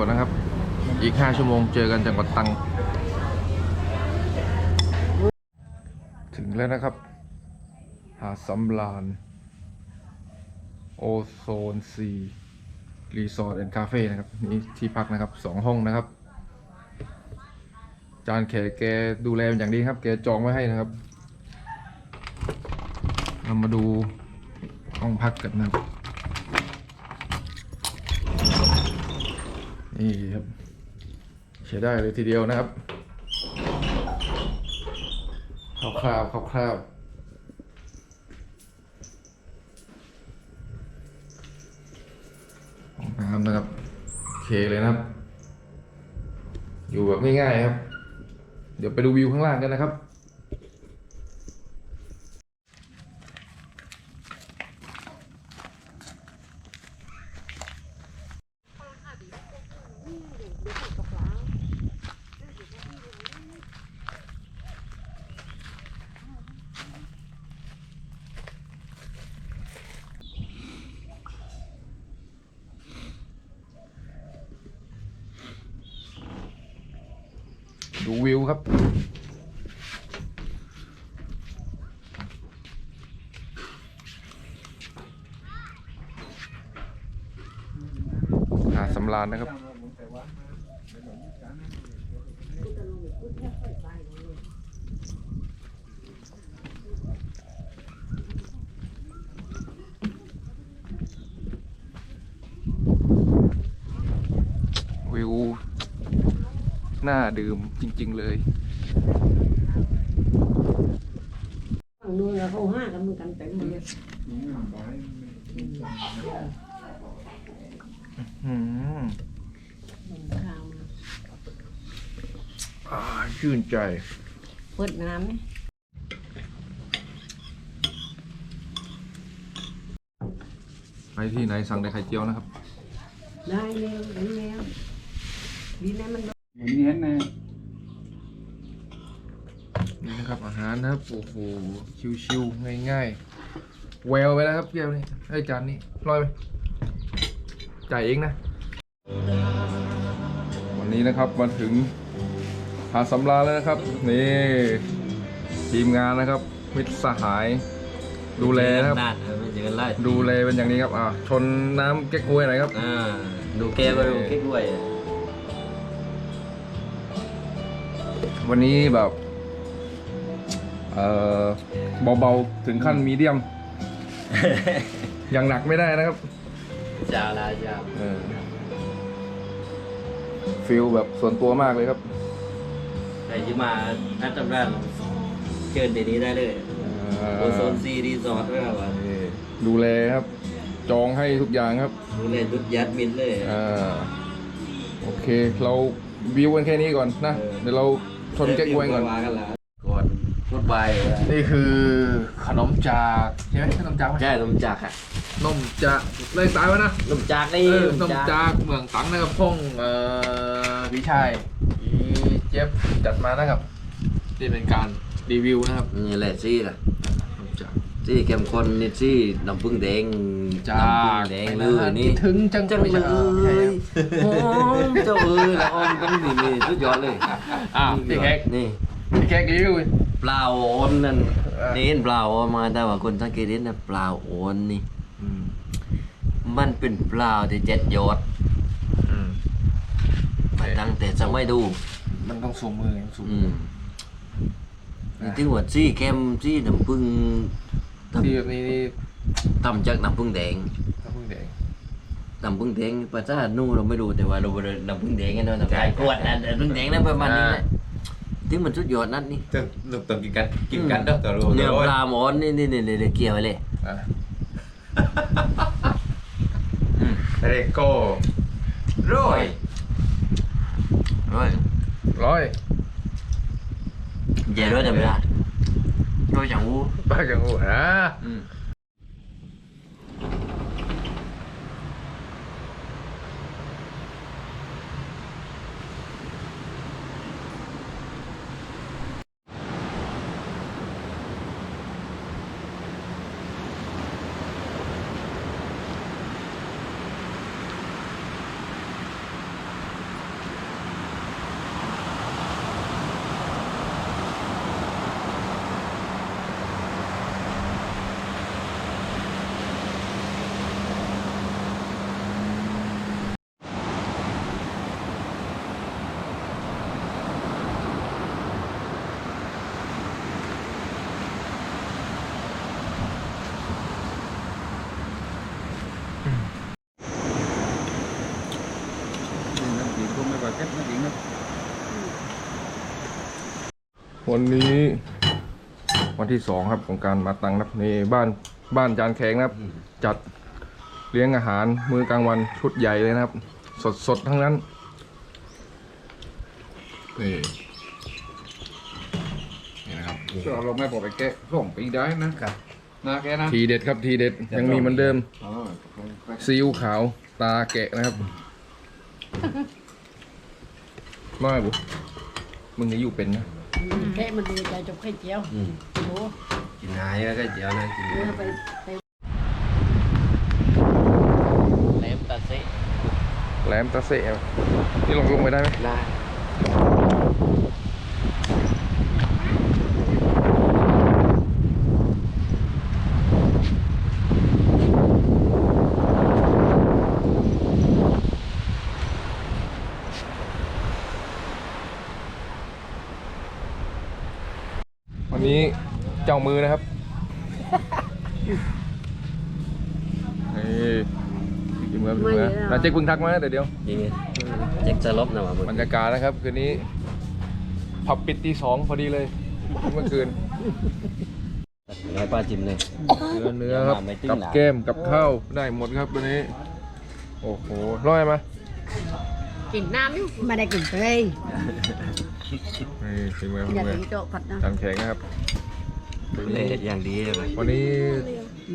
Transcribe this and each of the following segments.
ก่อนนะครับ อีก 5 ชั่วโมงเจอกันจังหวัดตัง ถึงแล้วนะครับ หาดสำราญโอโซนซีรีสอร์ทแอนด์คาเฟ่นะครับ นี่ที่พักนะครับสองห้องนะครับ จานแขกแกดูแลอย่างดีครับ แกจองไว้ให้นะครับ เรามาดูห้องพักกันนะครับ นี่ครับใช้ได้เลยทีเดียวนะครับคร่าวๆคร่าวๆน้ำนะครับโอเคเลยนะครับ อยู่แบบง่ายๆครับ เดี๋ยวไปดูวิวข้างล่างกันนะครับ ดูวิวครับ หาสำราญนะครับ วิว น่าดื่มจริง ๆ เลยฝั่งนู้นเราเขาห้ากันเหมือนกันเต็มเลยอืมข้าวนะอ่าชื่นใจ เปิดน้ำไหมไปที่ไหนสั่งแต่ไข่เจียวนะครับ ได้แล้วได้แล้วดีนะมัน อย่างนี้เห็นนะนี่นะครับอาหารนะครับโอ้โหชิวๆง่ายๆแววไปแล้วครับเกี๊ยวนี่ไอ้ยจานนี้ร้อยไหมจ่ายเองนะ วันนี้นะครับมาถึงหาดสำราญแล้วนะครับ นี่ทีมงานนะครับมิตรสหาย ดูแลนะครับ นานเออไม่เจอกันไล่ดูแลเป็นอย่างนี้ครับอ่าชนน้ำเก๊กฮวยหน่อยครับ อ่าดูแกก็ดูเก๊กด้วย วันนี้แบบเอ่อเบาๆ ถึงขั้นมีเดียม อย่างหนักไม่ได้นะครับจาลาจาเออฟิลแบบส่วนตัวมากเลยครับ ใครที่มานัดจำรันเชิญเดี๋ยวนี้ได้เลยโอโซนซีรีสอร์ทด้วยครับนี่ดูแลครับ จองให้ทุกอย่างครับ ดูแลยุดยัดมินเลย อ่าโอเค เราวิวกันแค่นี้ก่อนนะเดี๋ยวเรา ชนเก๊กฮวยก่อนวากันละก่อนพูดไปนี่คือขนมจากใช่ไหมขนมจากไหมใช่นมจักรอะนมจากเลยตายวะนะนมจักรนี่เออนมจากเมืองตังนะครับพ่องเอ่อพี่ชายอีเจี๊ยบจัดมานะครับนี่เป็นการรีวิวนะครับนี่แหละซี่ล่ะนมจาก ซี่เข้มข้นนี่ซี่น้ำผึ้งแดงจากน้ำผึ้งแดงเลยนี่คิดถึงจังจังไม่เลใช่เออไม่ใช่ยครับหอมเจ้าเอ้ยละออมกันนี่นี่สุดยอดเลยอ้าวพี่แขกนี่พี่แขกรีวิวปลาโอนนั่นเออนี่เห็นปลาโอนมาแต่ว่าคนสังเกตเห็นนะปลาโอนนี่มันเป็นปลาที่เจ็ดยอดอืมมาตั้งแต่สมัยดู มันต้องสูงมือไงสูงอืมือมนี่ถึงว่าซี่เข้มซี่น้ำผึ้ง ทที่แบบนี้นี่ำทำจากน้ำผึ้งแดงน้ำผึ้งแดงน้ำผึ้งแดงภาษาหนู่เราไม่รู้แต่ว่าเราเรียนน้ำผึ้งแดงกันเนาะน้ำลายกวดนะน้ำผึ้งแดงนั่นประมาณนี้แหละที่มันสุดยอดนั่นนี่ต้องลูกต้องกินกันกินกันเด้อตัวรู้เนี่ยตัวปลาหมอนนี่นี่นี่นี่เกี่ยวไว้เลยอะอืมเรโก้ร้อยร้อยร้อยเจ๋ด้วยเดี๋ยวไม่ได้ ร้อยจังหูป้า วันนี้วันที่สองครับของการมาตังนะครับนี่บ้านบ้านจานแข็งนะครับ จัดเลี้ยงอาหารมื้อกลางวันชุดใหญ่เลยนะครับ สดสดๆทั้งนั้นนี่นี่นะครับเราไม่บอกไปแกะส่งปีได้นะครับนาแกนะทีเด็ดครับทีเด็ดยังมีเหมือนเดิมอ๋อซีอิ๊วขาวตาแกะนะครับไม่บุมึงนี่อยู่เป็นนะ แค่มันดูใจจบไข่เจียวอืมโอ้กินหายแล้วก็เจียวนะกินเออไปไปแหลมตาเซ่แหลมตาเสะนี่ลงลงไปได้ไหมได้ วันนี้เจ้ามือนะครับนี่กินมือกินมือนาเจ๊กเพิ่งทักมาแต่เดียวจริงไงเจ็กจะลบนะว่ามึงบรรยากาศนะครับคืนนี้ผับปิดตีสองพอดีเลยเมื่อคืนไงป้าจิ้มเลยเนื้อเนื้อครับไม่ติ้งกับหนาแก้มกับข้าวได้หมดครับวันนี้ โอ้โหร้อยมากินน้ำอยู่ไม่ได้กินเลย นี่ถึงมืออย่ามือถึงโต๊ะผัดนะจานแข็งนะครับ เละอย่างดีเลยวันนี้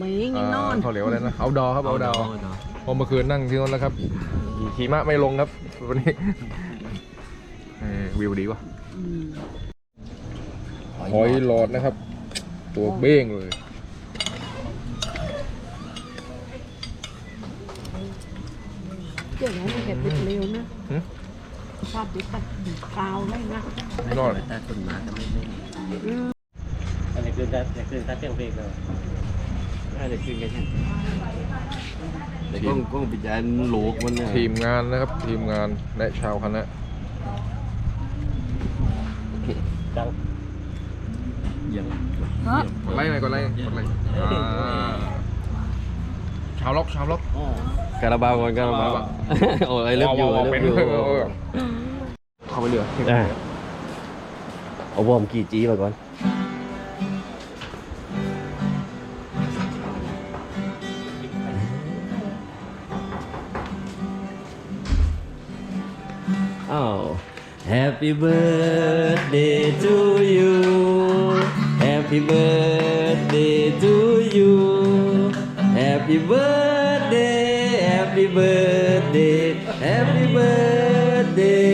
มีเอ่เงินนออนเขาเรียกว่าอะไรนะเอาดอครับเอาดอเอาพอเมื่อคืนนั่งที่นั่นแล้วครับขี่ม้าไม่ลงครับ วันนี้เอ้ยวิวดีวะอืมหอยหลอดนะครับ ตัวเบ้งเลยเจ้าไหนมันเก็บติดเร็วนะหึ ภาพติดตัดกาวเลยนะไม่รอดตาคนมาก็ไม่ไม่อืมอันนี้คือการคือการเตียงเพลงเลยน่าจะขึ้นกันใช่แต่กล้องกล้องปิดจานโหลกมันเนี่ยทีมงานนะครับ ทีมงานและชาวคณะดังเยี่ยมฮะกดไลค์หน่อยกดไลค์กดไลค์อ่าชาวล็อกชาวล็อกคาราบาวก่อนคาราบาวโอ้ยเลิฟอยู่ว้าวเลิเป็ฟนอยู่ เออเข้าไปเรือ อ่า เอาวอร์มกี่จีมาก่อน อ้าว Happy birthday to you Happy birthday to you Happy birthday Happy birthday Happy birthday to you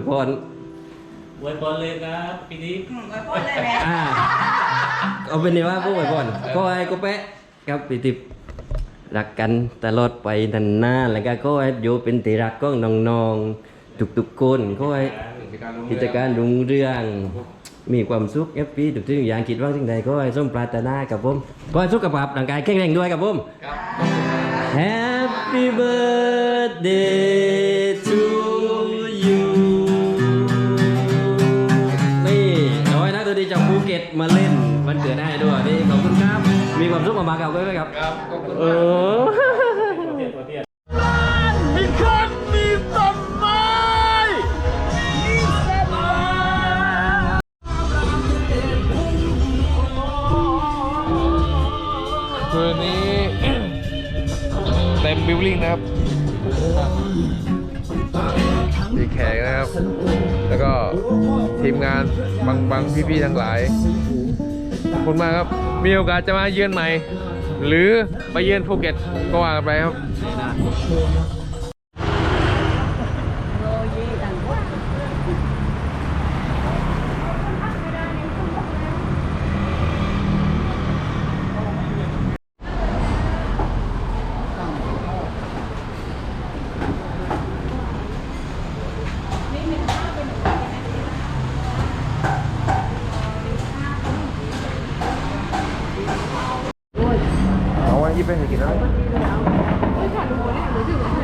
ไว้พรอวยพรเลยครับปีนี้อ่าเอาเป็นนี่ว่าผู้ไว้พรก็ให้ก็แปะครับปีติบรักกันตลอดไปนานๆแล้วก็ก็ให้อยู่เป็นตีรักของน้องๆทุกๆคนก็ให้กิจการรุ่งเรืองมีความสุขแฮปปี้ทุกสิ่งอย่างคิดว่าสิ่งใดก็ให้สมปรารถนากับผมก็ให้สุขภาพร่างกายแข็งแรงด้วยกับผม Happy birthday to ความสุขมากๆกับด้วยไหมครับ ครับขอบคุณเออเทียบเทียบคืนนี้ เต็มบิวลิ่งนะครับมีแขกนะครับ แล้วก็ทีมงานบางบางพี่ๆทั้งหลาย ขอบคุณมากครับ มีโอกาสจะมาเยือนใหม่ หรือไปเยือนภูเก็ตก็ว่ากันไปครับ ยิบไป็น่อยกินแล้ว。